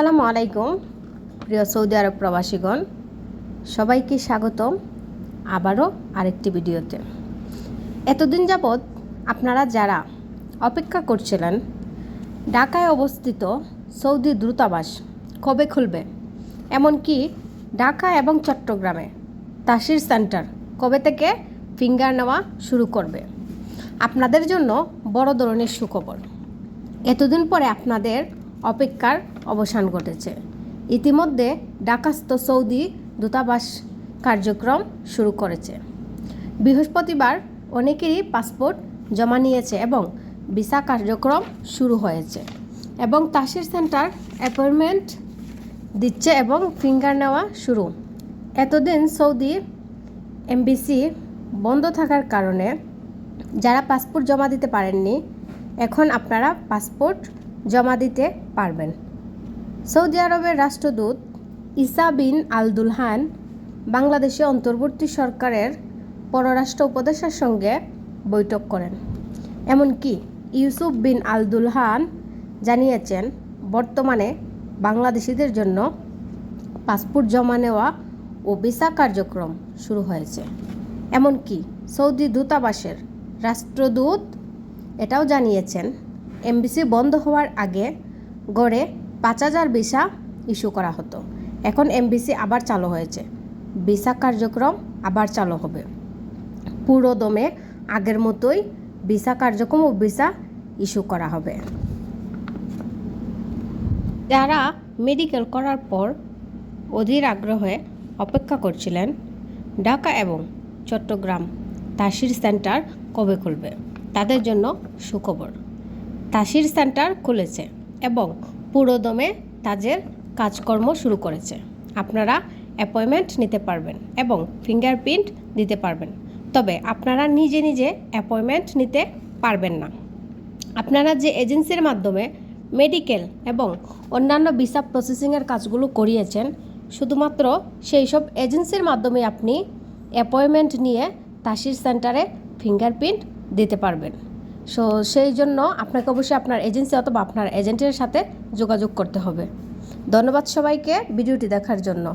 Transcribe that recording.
আসসালামু আলাইকুম, প্রিয় সৌদি আরব প্রবাসীগণ। সবাইকে স্বাগতম আবারও আরেকটি ভিডিওতে। এতদিন যাবৎ আপনারা যারা অপেক্ষা করছিলেন, ঢাকায় অবস্থিত সৌদি দূতাবাস কবে খুলবে? এমনকি ঢাকা এবং চট্টগ্রামে তাসির সেন্টার কবে থেকে ফিঙ্গার নেওয়া শুরু করবে? আপনাদের জন্য বড় ধরনের সুখবর। এতদিন পরে আপনাদের অপেক্ষার অবসান ঘটেছে। ইতিমধ্যে ডাকাস্ত সৌদি দূতাবাস কার্যক্রম শুরু করেছে। বৃহস্পতিবার অনেকেরই পাসপোর্ট জমা নিয়েছে এবং ভিসা কার্যক্রম শুরু হয়েছে এবং তাসির সেন্টার অ্যাপয়েন্টমেন্ট দিচ্ছে এবং ফিঙ্গার নেওয়া শুরু। এতদিন সৌদি এমবিসি বন্ধ থাকার কারণে যারা পাসপোর্ট জমা দিতে পারেননি, এখন আপনারা পাসপোর্ট জমা দিতে পারবেন। সৌদি আরবের রাষ্ট্রদূত ইসা বিন আল দুলহান বাংলাদেশে অন্তর্বর্তী সরকারের পররাষ্ট্র উপদেষ্টার সঙ্গে বৈঠক করেন। এমনকি ইউসুফ বিন আল দুলহান জানিয়েছেন, বর্তমানে বাংলাদেশিদের জন্য পাসপোর্ট জমা নেওয়া ও ভিসা কার্যক্রম শুরু হয়েছে। এমনকি সৌদি দূতাবাসের রাষ্ট্রদূত এটাও জানিয়েছেন এমবিসি বন্ধ হওয়ার আগে গড়ে পাঁচ হাজার ভিসা ইস্যু করা হতো। এখন এমবিসি আবার চালু হয়েছে। ভিসা কার্যক্রম আবার চালু হবে। পুরো দমে আগের মতোই ভিসা কার্যক্রম ও ভিসা ইস্যু করা হবে। যারা মেডিকেল করার পর অধীর আগ্রহে অপেক্ষা করছিলেন, ঢাকা এবং চট্টগ্রাম তাসির সেন্টার কবে খুলবে? তাদের জন্য সুখবর। তাসির সেন্টার খুলেছে এবং পুরোদমে তাদের কাজকর্ম শুরু করেছে। আপনারা অ্যাপয়েন্টমেন্ট নিতে পারবেন এবং ফিঙ্গারপ্রিন্ট দিতে পারবেন। তবে আপনারা নিজে নিজে অ্যাপয়েন্টমেন্ট নিতে পারবেন না। আপনারা যে এজেন্সির মাধ্যমে মেডিকেল এবং অন্যান্য ভিসা প্রসেসিংয়ের কাজগুলো করিয়েছেন, শুধুমাত্র সেই সব এজেন্সির মাধ্যমে আপনি অ্যাপয়েন্টমেন্ট নিয়ে তাসির সেন্টারে ফিঙ্গারপ্রিন্ট দিতে পারবেন। সো সেই জন্য আপনাকে অবশ্যই আপনার এজেন্সি অথবা আপনার এজেন্টের সাথে যোগাযোগ করতে হবে। ধন্যবাদ সবাইকে ভিডিওটি দেখার জন্য।